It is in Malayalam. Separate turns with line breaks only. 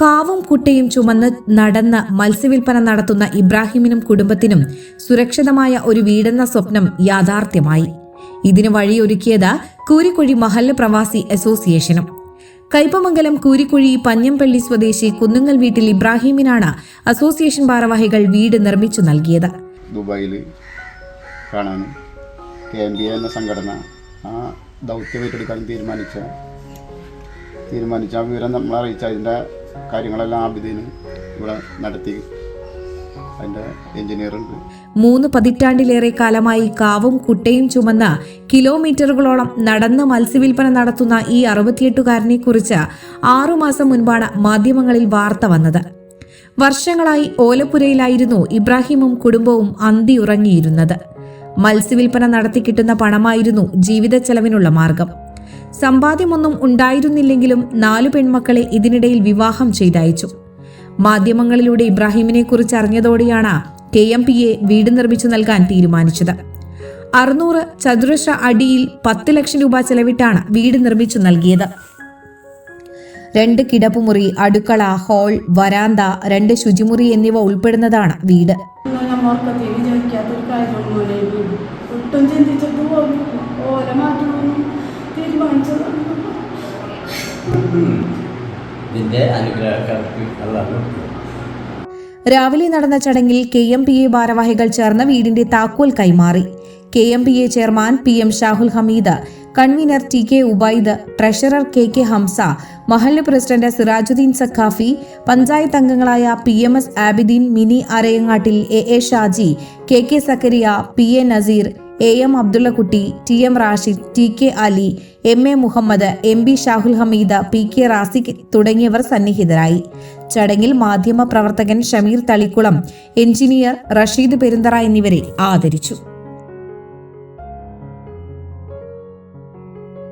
കാവും കുട്ടയും ചുമന്ന് നടന്ന് മത്സ്യവില്പന നടത്തുന്ന ഇബ്രാഹിമിനും കുടുംബത്തിനും സുരക്ഷിതമായ ഒരു വീടെന്ന സ്വപ്നം യാഥാർത്ഥ്യമായി. ഇതിന് വഴിയൊരുക്കിയത് കൂരിക്കുഴി മഹല്ല പ്രവാസി അസോസിയേഷനും. കൈപ്പമംഗലം കൂരിക്കുഴി പഞ്ഞംപള്ളി സ്വദേശി കുന്നുങ്ങൽ വീട്ടിൽ ഇബ്രാഹിമിനാണ് അസോസിയേഷൻ ഭാരവാഹികൾ വീട് നിർമ്മിച്ചു നൽകിയത്.
ദുബായിൽ കാണാനും കെ എന്ന സംഘടന ആ ദൗത്യം ഏറ്റെടുക്കാൻ തീരുമാനിച്ച തീരുമാനിച്ച വിവരം നമ്മളെ അറിയിച്ച അതിന്റെ കാര്യങ്ങളെല്ലാം ആബിദീനും ഇവിടെ നടത്തി.
മൂന്ന് പതിറ്റാണ്ടിലേറെ കാലമായി കാവും കുട്ടയും ചുമന്ന കിലോമീറ്ററുകളോളം നടന്ന് മത്സ്യവില്പന നടത്തുന്ന ഈ അറുപത്തിയെട്ടുകാരനെ കുറിച്ച് ആറുമാസം മുൻപാണ് മാധ്യമങ്ങളിൽ വാർത്ത വന്നത്. വർഷങ്ങളായി ഓലപ്പുരയിലായിരുന്നു ഇബ്രാഹിമും കുടുംബവും അന്തിയുറങ്ങിയിരുന്നത്. മത്സ്യവിൽപ്പന നടത്തി കിട്ടുന്ന പണമായിരുന്നു ജീവിത ചെലവിനുള്ള മാർഗം സമ്പാദ്യമൊന്നും ഉണ്ടായിരുന്നില്ലെങ്കിലും നാലു പെൺമക്കളെ ഇതിനിടയിൽ വിവാഹം ചെയ്തയച്ചു. മാധ്യമങ്ങളിലൂടെ ഇബ്രാഹിമിനെ കുറിച്ച് അറിഞ്ഞതോടെയാണ് കെ എം പിയെ വീട് നിർമ്മിച്ചു നൽകാൻ തീരുമാനിച്ചത്. അറുന്നൂറ് ചതുരശ്ര അടിയിൽ പത്ത് ലക്ഷം രൂപ ചെലവിട്ടാണ് വീട് നിർമ്മിച്ചു നൽകിയത്. രണ്ട് കിടപ്പുമുറി അടുക്കള ഹാൾ വരാന്ത രണ്ട് ശുചിമുറി എന്നിവ ഉൾപ്പെടുന്നതാണ് വീട്. രാവിലെ നടന്ന ചടങ്ങിൽ കെ എം പി എ ഭാരവാഹികൾ ചേർന്ന് വീടിന്റെ താക്കോൽ കൈമാറി. K M P A chairman P M Shahul Hameed convener T K Ubaid treasurer K K Hamza മഹല്ല് പ്രസിഡന്റ് സിറാജുദ്ദീൻ സഖാഫി പഞ്ചായത്ത് അംഗങ്ങളായ P M S Abideen Mini Arayangattil A A Shaji K K Zakariya P A Naseer A M Abdullakutty T M Rashid T K Ali M A Muhammad M B Shahul Hameed P K Raziq തുടങ്ങിയവർ സന്നിഹിതരായി. ചടങ്ങിൽ മാധ്യമ പ്രവർത്തകൻ ഷമീർ തളിക്കുളം എഞ്ചിനീയർ റഷീദ് പെരുന്തറ എന്നിവരെ ആദരിച്ചു.